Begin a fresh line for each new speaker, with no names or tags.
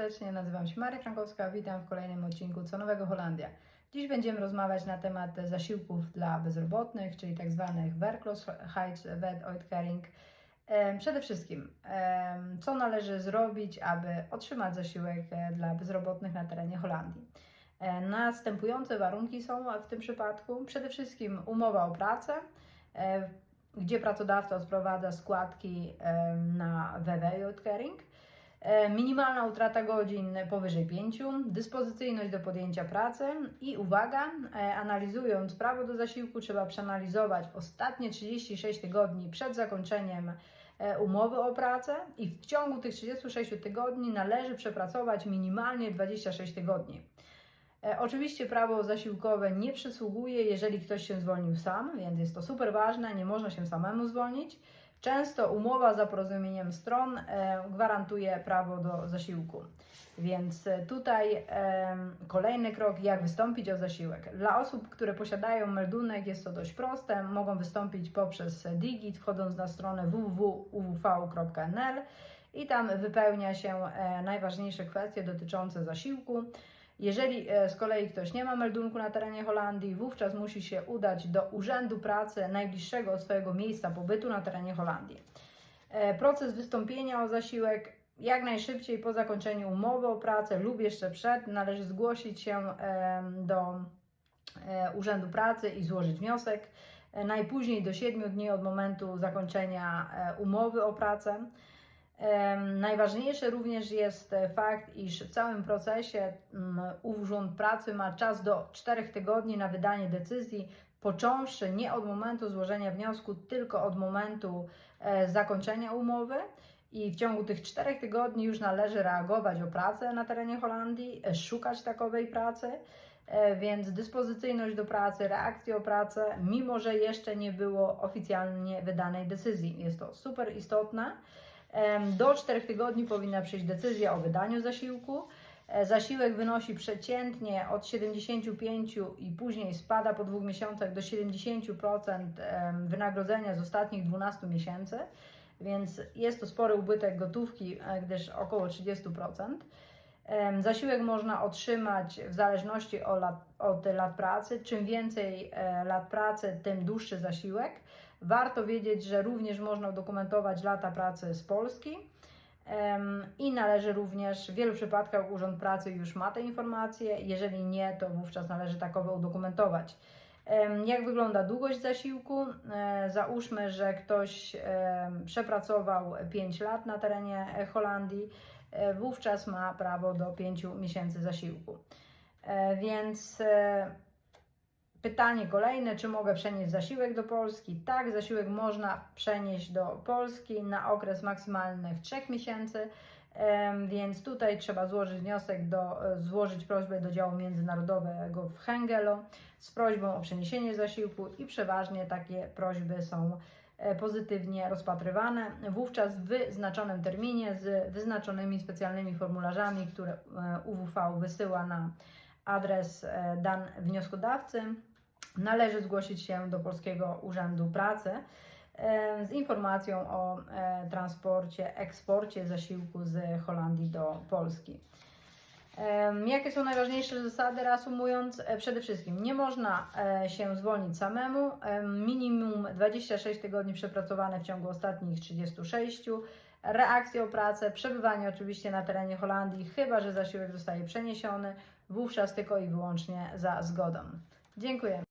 serdecznie, nazywam się Maria Frankowska, witam w kolejnym odcinku Co Nowego Holandia. Dziś będziemy rozmawiać na temat zasiłków dla bezrobotnych, czyli tak zwanych werkloosheidsuitkering. Przede wszystkim, co należy zrobić, aby otrzymać zasiłek e, dla bezrobotnych na terenie Holandii? E, Następujące warunki są w tym przypadku. Przede wszystkim umowa o pracę, e, gdzie pracodawca sprowadza składki na WW-Uitkering. E, Minimalna utrata godzin powyżej 5, dyspozycyjność do podjęcia pracy i uwaga, e, analizując prawo do zasiłku trzeba przeanalizować ostatnie 36 tygodni przed zakończeniem e, umowy o pracę i w ciągu tych 36 tygodni należy przepracować minimalnie 26 tygodni. Oczywiście prawo zasiłkowe nie przysługuje, jeżeli ktoś się zwolnił sam, więc jest to super ważne, nie można się samemu zwolnić. Często umowa za porozumieniem stron e, gwarantuje prawo do zasiłku. Więc e, tutaj em, kolejny krok, jak wystąpić o zasiłek. Dla osób, które posiadają meldunek, jest to dość proste. Mogą wystąpić poprzez Digit, wchodząc na stronę www.uwv.nl i tam wypełnia się e, najważniejsze kwestie dotyczące zasiłku. Jeżeli e, z kolei ktoś nie ma meldunku na terenie Holandii, wówczas musi się udać do Urzędu Pracy najbliższego od swojego miejsca pobytu na terenie Holandii. E, Proces wystąpienia o zasiłek jak najszybciej po zakończeniu umowy o pracę lub jeszcze przed należy zgłosić się do e, Urzędu Pracy i złożyć wniosek. Najpóźniej do 7 dni od momentu zakończenia umowy o pracę. Najważniejszy również jest e, fakt, iż w całym procesie Urząd Pracy ma czas do 4 tygodni na wydanie decyzji, począwszy nie od momentu złożenia wniosku, tylko od momentu e, zakończenia umowy. I w ciągu tych 4 tygodni już należy reagować o pracę na terenie Holandii, e, szukać takowej pracy. Więc dyspozycyjność do pracy, reakcja o pracę, mimo że jeszcze nie było oficjalnie wydanej decyzji. Jest to super istotne. Do 4 tygodni powinna przyjść decyzja o wydaniu zasiłku. E, Zasiłek wynosi przeciętnie od 75 i później spada po dwóch miesiącach do 70% em, wynagrodzenia z ostatnich 12 miesięcy, więc jest to spory ubytek gotówki, e, gdyż około 30%. Em, Zasiłek można otrzymać w zależności od lat, od lat pracy. Czym więcej e, lat pracy, tym dłuższy zasiłek. Warto wiedzieć, że również można udokumentować lata pracy z Polski. I należy również, w wielu przypadkach Urząd Pracy już ma te informacje, jeżeli nie, to wówczas należy takowe udokumentować. Jak wygląda długość zasiłku? E, Załóżmy, że ktoś przepracował 5 lat na terenie Holandii, e, wówczas ma prawo do 5 miesięcy zasiłku. E, Więc pytanie kolejne, czy mogę przenieść zasiłek do Polski? Tak, zasiłek można przenieść do Polski na okres maksymalnych 3 miesięcy. Więc tutaj trzeba złożyć wniosek, do, e, złożyć prośbę do działu międzynarodowego w Hengelo z prośbą o przeniesienie zasiłku i przeważnie takie prośby są e, pozytywnie rozpatrywane. Wówczas w wyznaczonym terminie z wyznaczonymi specjalnymi formularzami, które e, UWV wysyła na adres dan wnioskodawcy, należy zgłosić się do Polskiego Urzędu Pracy z informacją o e, transporcie, eksporcie zasiłku z Holandii do Polski. Jakie są najważniejsze zasady, reasumując? E, Przede wszystkim nie można e, się zwolnić samemu. Em, Minimum 26 tygodni przepracowane w ciągu ostatnich 36. Reakcja o pracę, przebywanie oczywiście na terenie Holandii, chyba że zasiłek zostaje przeniesiony, wówczas tylko i wyłącznie za zgodą. Dziękuję.